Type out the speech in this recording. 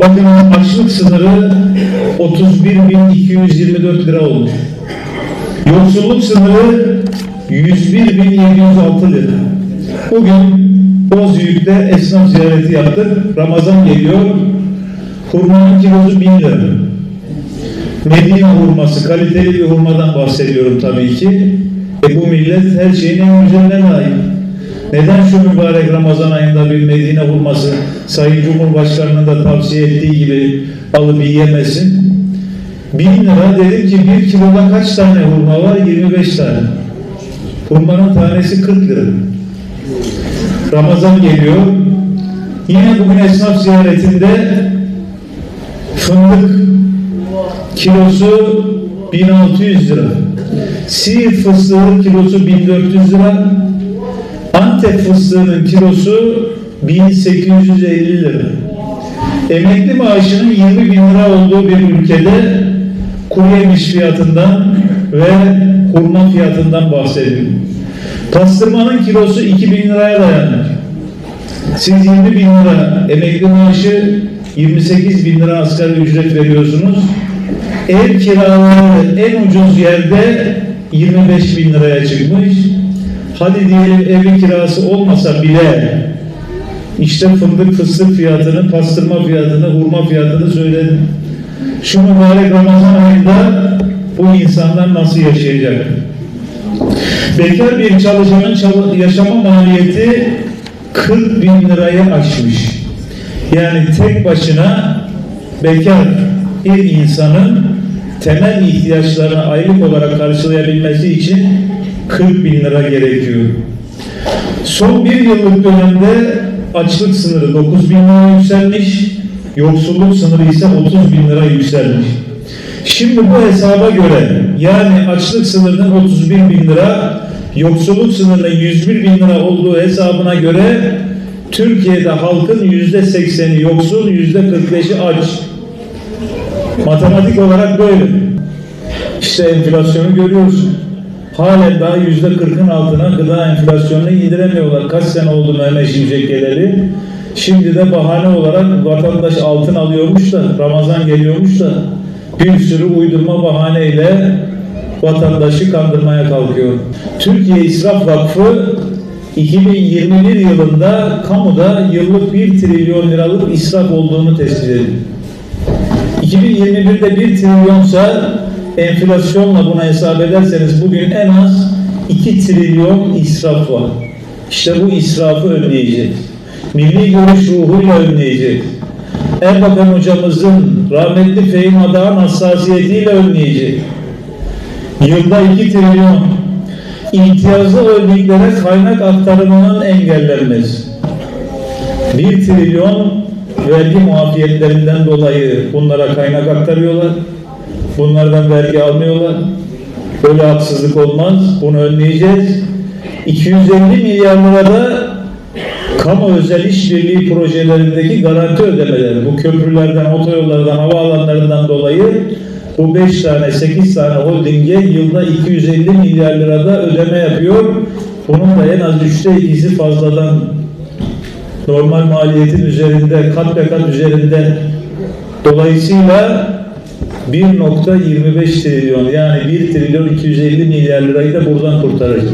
Bakın açlık sınırı 31.224 lira olmuş. Yoksulluk sınırı 101.706 lira. Bugün Bozüyük'te esnaf ziyareti yaptık. Ramazan geliyor. Hurmanın kilosu 1000 lira. Medine hurması, kaliteli bir hurmadan bahsediyorum tabii ki. E bu millet her şeyin en güzeline layık. Neden şu mübarek Ramazan ayında bir Medine hurması Sayın Cumhurbaşkanı'nın da tavsiye ettiği gibi alıp yiyemesin? Bin lira dedim ki bir kiloda kaç tane hurma var? 25 tane. Hurmanın tanesi 40 lira. Ramazan geliyor. Yine bugün esnaf ziyaretinde fındık kilosu 1600 lira. Siirt fıstığı kilosu 1400 lira. Antep fıstığının kilosu 1850 lira. Emekli maaşının 20 bin lira olduğu bir ülkede kuru fiyatından ve hurma fiyatından bahsediyorum. Pastırmanın kilosu 2000 liraya dayanır. Siz 20 bin lira emekli maaşı 28 bin lira asgari ücret veriyorsunuz. Ev kiraları en ucuz yerde 25 bin liraya çıkmış. Hadi diyelim evin kirası olmasa bile işte fındık fıstık fiyatını, pastırma fiyatını, hurma fiyatını söyledim. Şu mübarek Ramazan ayında bu insanlar nasıl yaşayacak? Bekar bir çalışanın çal- yaşama maliyeti 40 bin lirayı aşmış. Yani tek başına bekar bir insanın temel ihtiyaçlarını aylık olarak karşılayabilmesi için 40 bin lira gerekiyor. Son bir yıllık dönemde açlık sınırı 9 bin lira yükselmiş, yoksulluk sınırı ise 30 bin lira yükselmiş. Şimdi bu hesaba göre yani açlık sınırının 31 bin lira, yoksulluk sınırının 101 bin lira olduğu hesabına göre Türkiye'de halkın yüzde sekseni yoksul, yüzde 45'i aç. Matematik olarak böyle. İşte enflasyonu görüyorsun. Halen daha yüzde kırkın altına gıda enflasyonunu indiremiyorlar. Kaç sene oldu Mehmet Şimşek. Şimdi de bahane olarak vatandaş altın alıyormuş da Ramazan geliyormuş da bir sürü uydurma bahaneyle vatandaşı kandırmaya kalkıyor. Türkiye İsraf Vakfı 2021 yılında kamuda yıllık 1 trilyon liralık israf olduğunu tespit ediyor. 2021'de 1 trilyonsa enflasyonla buna hesap ederseniz bugün en az 2 trilyon israf var. İşte bu israfı önleyecek. Milli görüş ruhuyla önleyecek. Erbakan hocamızın rahmetli Fehim Adağ'ın hassasiyetiyle önleyecek. Yılda 2 trilyon imtiyazlı örneklere kaynak aktarımının engellenmesi. 1 trilyon vergi muafiyetlerinden dolayı bunlara kaynak aktarıyorlar. Bunlardan vergi almıyorlar. Böyle haksızlık olmaz. Bunu önleyeceğiz. 250 milyar lirada kamu özel işbirliği projelerindeki garanti ödemeleri, bu köprülerden, otoyollardan, havaalanlarından dolayı bu 5 tane, 8 tane holdinge yılda 250 milyar lirada ödeme yapıyor. Bunun da en az üçte ikisi fazladan normal maliyetin üzerinde, kat be kat üzerinde. Dolayısıyla 1.25 trilyon yani 1 trilyon 250 milyar lirayı da buradan kurtaracak.